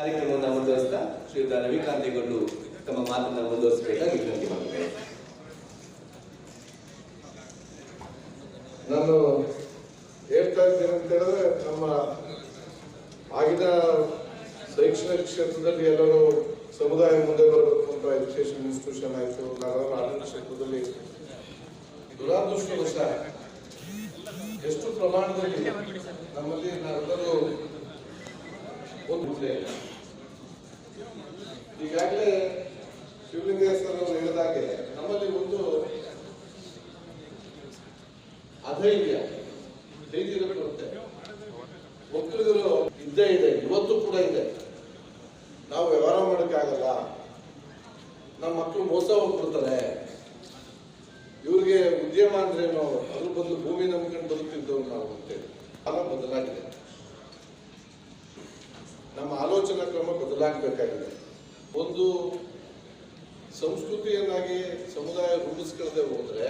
ಕಾರ್ಯಕ್ರಮವನ್ನು ಮುಂದುವರಿಸ್ತಾ ಶ್ರೀಯುತ ರವಿಕಾಂತೇಗೌಡರು ತಮ್ಮ ಮಾತನ್ನು ಮುಂದುವರಿಸಬೇಕಾಗಿ ವಿನಂತಿ ನಾನು ಹೇಳ್ತಾ ಇದ್ದೇನೆ ಅಂತ ಹೇಳಿದ್ರೆ ನಮ್ಮ ಆಗಿನ ಶೈಕ್ಷಣಿಕ ಕ್ಷೇತ್ರದಲ್ಲಿ ಎಲ್ಲರೂ ಸಮುದಾಯ ಮುಂದೆ ಬರಬೇಕು ಅಂತ ಎಜುಕೇಶನ್ ಇನ್ಸ್ಟಿಟ್ಯೂಷನ್ ಆಯಿತು, ನಾವೆಲ್ಲರೂ ಆಡಳಿತ ಕ್ಷೇತ್ರದಲ್ಲಿ ದುರಾದೃಷ್ಟವಶ ಎಷ್ಟು ಪ್ರಮಾಣದಲ್ಲಿ ನಮ್ಮಲ್ಲಿ ನಾವೆಲ್ಲರೂ ಒಂದು ಈಗಾಗಲೇ ಶಿವಲಿಂಗೇಶ್ವರ ಅವರು ಹೇಳಿದಾಗೆ ನಮ್ಮಲ್ಲಿ ಒಂದು ಅಧೈರ್ಯ ಧೈರ್ಯ ಒಕ್ಕಲಿಗರು ಇದ್ದೇ ಇದೆ, ಇವತ್ತು ಕೂಡ ಇದೆ. ನಾವು ವ್ಯವಹಾರ ಮಾಡೋಕ್ಕಾಗಲ್ಲ ನಮ್ಮ ಮಕ್ಕಳು ಮೋಸ ಹೋಗ್ಬಿಡ್ತಾರೆ. ಇವ್ರಿಗೆ ಉದ್ಯಮ ಅಂದ್ರೇನು ಅದ್ರ ಬದಲು ಭೂಮಿ ನಂಬ್ಕೊಂಡು ಬದುಕಿದ್ದವ್ರು ನಾವು ಅಂತೇಳಿ ಕಾಲ ಬದಲಾಗಿದೆ. ನಮ್ಮ ಆಲೋಚನಾ ಕ್ರಮ ಬದಲಾಗಬೇಕಾಗಿದೆ. ಒಂದು ಸಂಸ್ಕೃತಿಯನ್ನಾಗಿ ಸಮುದಾಯ ರೂಪಿಸ್ಕೊಳ್ಳದೆ ಹೋದ್ರೆ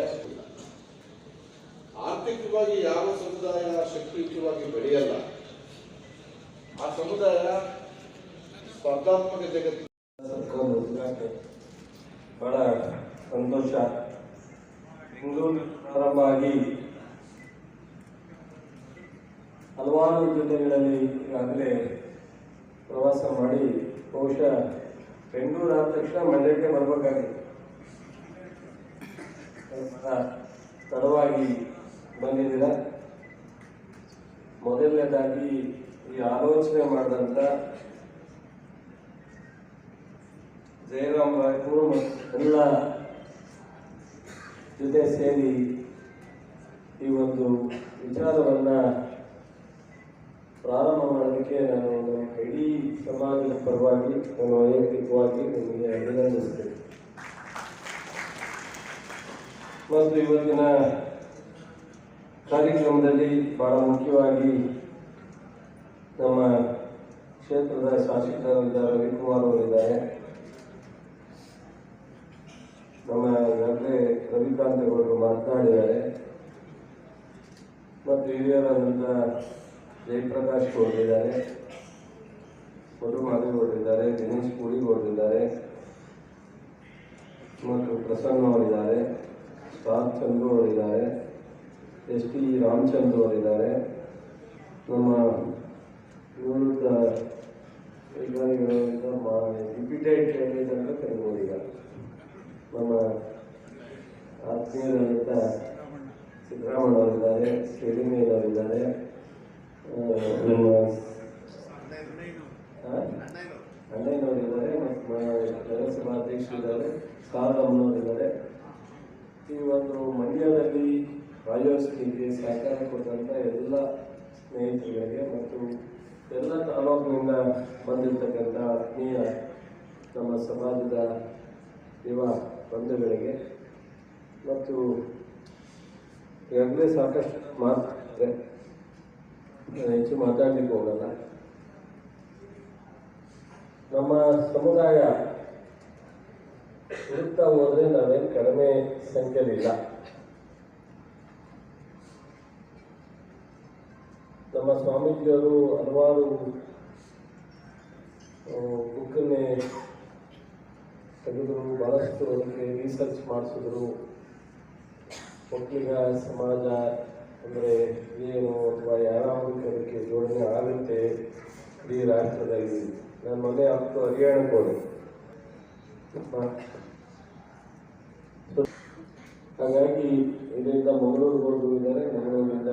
ಆರ್ಥಿಕವಾಗಿ ಯಾವ ಸಮುದಾಯ ಶಕ್ತಿಯುತವಾಗಿ ಬೆಳೆಯಲ್ಲ, ಆ ಸಮುದಾಯ ಸ್ಪರ್ಧಾತ್ಮಕ ಜಗತ್ತಿನ ಬಹಳ ಸಂತೋಷ. ಬೆಂಗಳೂರು ಪ್ರಾರಂಭ ಆಗಿ ಹಲವಾರು ಜಿಲ್ಲೆಗಳಲ್ಲಿ ಈಗಾಗಲೇ ಪ್ರವಾಸ ಮಾಡಿ ಬಹುಶಃ ಬೆಂಗಳೂರು ಆದ ತಕ್ಷಣ ಮಂಡ್ಯಕ್ಕೆ ಬರಬೇಕಾಗಿತ್ತು. ತಡವಾಗಿ ಬಂದಿದ್ದೀರ ಮೊದಲನೇದಾಗಿ ಈ ಆಲೋಚನೆ ಮಾಡಿದಂಥ ಜಯರಾಮ್ ರಾಯ್ಪುರ್ ಮತ್ತು ಎಲ್ಲ ಜೊತೆ ಸೇರಿ ಈ ಒಂದು ವಿಚಾರವನ್ನ ಪ್ರಾರಂಭ ಮಾಡಲಿಕ್ಕೆ ನಾನು ನಮ್ಮ ಇಡೀ ಸಮಾಜದ ಪರವಾಗಿ ನಾನು ವೈಯಕ್ತಿಕವಾಗಿ ನಿಮಗೆ ಅಭಿನಂದಿಸ್ತೇನೆ ಮತ್ತು ಇವತ್ತಿನ ಕಾರ್ಯಕ್ರಮದಲ್ಲಿ ಬಹಳ ಮುಖ್ಯವಾಗಿ ನಮ್ಮ ಕ್ಷೇತ್ರದ ಶಾಸಕರಾದ ರವಿಕುಮಾರ್ ಅವರಿದ್ದಾರೆ ನಮ್ಮ ಈಗಾಗಲೇ ರವಿಕಾಂತ್ ಅವರು ಮಾತನಾಡಿದ್ದಾರೆ. ಮತ್ತು ಹಿರಿಯರಾದಂಥ ಜಯಪ್ರಕಾಶ್ ಗೌಡರಿದ್ದಾರೆ ಮಧು ಮಾದೇಗೌಡರಿದ್ದಾರೆ ದಿನೇಶ್ ಪೂಡಿಗೌಡರಿದ್ದಾರೆ ಮತ್ತು ಪ್ರಸನ್ನ ಅವರಿದ್ದಾರೆ ಸ್ಟಾರ್ ಚಂದ್ರು ಅವರಿದ್ದಾರೆ ಎಸ್ ಟಿ ರಾಮಚಂದ್ರ ಅವರಿದ್ದಾರೆ. ನಮ್ಮ ನಿವೃತ್ತ ಮಾ ರಿಪೀಟೆಡ್ ಕ್ಯಾಂಡಿಡೇಟ್ ಅಂತ ಕರಿಬೋದು ಈಗ ನಮ್ಮ ಆತ್ಮೀಯರಾದಂಥ ಸಿದ್ದರಾಮಯ್ಯ ಅವರಿದ್ದಾರೆ ಯಡಿಯೂರಪ್ಪನವರಿದ್ದಾರೆ ನಮ್ಮ? ಅಣ್ಣಯ್ಯನವರಿದ್ದಾರೆ ಮತ್ತು ನಗರಸಭಾ ಅಧ್ಯಕ್ಷರಿದ್ದಾರೆ ಕಾಲಮ್ಮನವರಿದ್ದಾರೆ ಈ ಒಂದು ಮಂಡ್ಯದಲ್ಲಿ ರಾಜ್ಯೋತ್ಸವಕ್ಕೆ ಸಹಕಾರ ಕೊಟ್ಟಂಥ ಎಲ್ಲ ಸ್ನೇಹಿತರುಗಳಿಗೆ ಮತ್ತು ಎಲ್ಲ ತಾಲೂಕಿನಿಂದ ಬಂದಿರತಕ್ಕಂಥ ಆತ್ಮೀಯ ನಮ್ಮ ಸಮಾಜದ ಯುವ ಬಂಧುಗಳಿಗೆ ಮತ್ತು ಈಗಾಗಲೇ ಸಾಕಷ್ಟು ಮಾತಾಡಿದೆ ನಾನು ಹೆಚ್ಚು ಮಾತಾಡ್ಲಿಕ್ಕೆ ಹೋಗಲ್ಲ ನಮ್ಮ ಸಮುದಾಯ ಹುಡುಕ್ತಾ ಹೋದ್ರೆ ನಾವೇನು ಕಡಿಮೆ ಸಂಖ್ಯೆಯಲ್ಲಿಲ್ಲ ನಮ್ಮ ಸ್ವಾಮೀಜಿಯವರು ಹಲವಾರು ಬುಕ್ಕನ್ನೇ ತೆಗೆದರು, ಬಹಳಷ್ಟು ಅದಕ್ಕೆ ರಿಸರ್ಚ್ ಮಾಡಿಸಿದ್ರು. ಒಕ್ಕಲಿಗ, ಸಮಾಜ ಅಂದರೆ ಏನು ಅಥವಾ ಯಾರ ಆಗುತ್ತೆ ಇಡೀ ರಾಷ್ಟ್ರದಲ್ಲಿ. ನನ್ನ ಮನೆ ಹತ್ತು ಹರಿಯಾಣಕ್ಕೆ ಹೋದೆ ಹಾಗಾಗಿ ಇದರಿಂದ ಮಂಗಳೂರು ಹೋದ್ರು ಇದ್ದಾರೆ, ಮಂಗಳೂರಿಂದ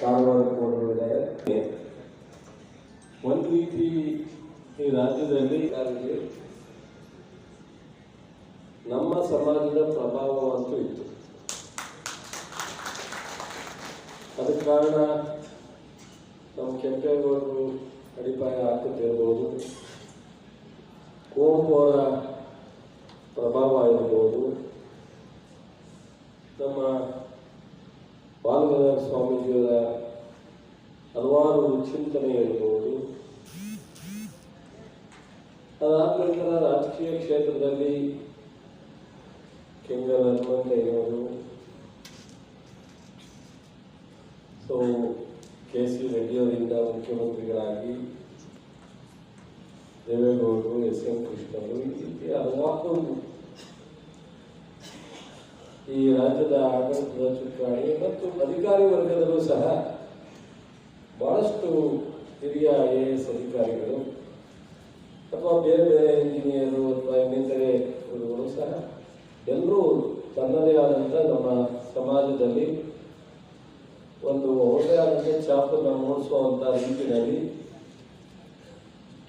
ಕಾರವಾರಕ್ಕೆ ಹೋದ್ರು ಇದ್ದಾರೆ. ಒಂದು ರೀತಿ ಈ ರಾಜ್ಯದಲ್ಲಿ ನಮ್ಮ ಸಮಾಜದ ಪ್ರಭಾವವಂತೂ ಇತ್ತು. ಅದಕ್ಕೆ ಕಾರಣ ನಮ್ಮ ಕೆಂಪೇಗೌಡರು ಅಡಿಪಾಯ ಹಾಕುತ್ತಿರ್ಬೋದು ಕುವೆಂಪು ಅವರ ಪ್ರಭಾವ ಇರ್ಬೋದು ನಮ್ಮ ಬಾಲಗಂಗಾಧರ ಸ್ವಾಮೀಜಿಯವರ ಹಲವಾರು ಚಿಂತನೆ ಇರ್ಬೋದು ಅದಾದ ನಂತರ ರಾಜಕೀಯ ಕ್ಷೇತ್ರದಲ್ಲಿ ಕೆಂಗಲ್ ಹನುಮಂತಯ್ಯನವರು ಸೊ ಕೆ ಸಿ ರೆಡ್ಡಿಯವರಿಂದ ಮುಖ್ಯಮಂತ್ರಿಗಳಾಗಿ ದೇವೇಗೌಡರು, ಎಸ್ ಎಂ ಕೃಷ್ಣರು, ಈ ರೀತಿ ಹಲವಾರು ಈ ರಾಜ್ಯದ ಆಡಳಿತದ ಚುಕ್ಕಾಣಿ ಮತ್ತು ಅಧಿಕಾರಿ ವರ್ಗದಲ್ಲೂ ಸಹ ಬಹಳಷ್ಟು ಹಿರಿಯ ಐ ಎ ಎಸ್ ಅಧಿಕಾರಿಗಳು ಅಥವಾ ಬೇರೆ ಬೇರೆ ಇಂಜಿನಿಯರು ಅಥವಾ ಇನ್ನಿತರೆ ಗುರುಗಳು ಸಹ ಎಲ್ಲರೂ ತನ್ನದೇ ಆದಂಥ ನಮ್ಮ ಸಮಾಜದಲ್ಲಿ ಒಂದು ಒಳ್ಳೆಯ ಮೂಡಿಸುವಂತಹ ಮೂಡಿಸುವಂಥ ನಿಟ್ಟಿನಲ್ಲಿ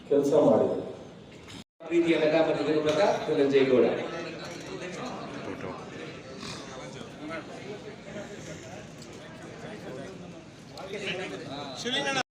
ಕೆಲಸ ಮಾಡಿದರು. ಪ್ರೀತಿಯ ಧನಂಜಯ ಗೌಡ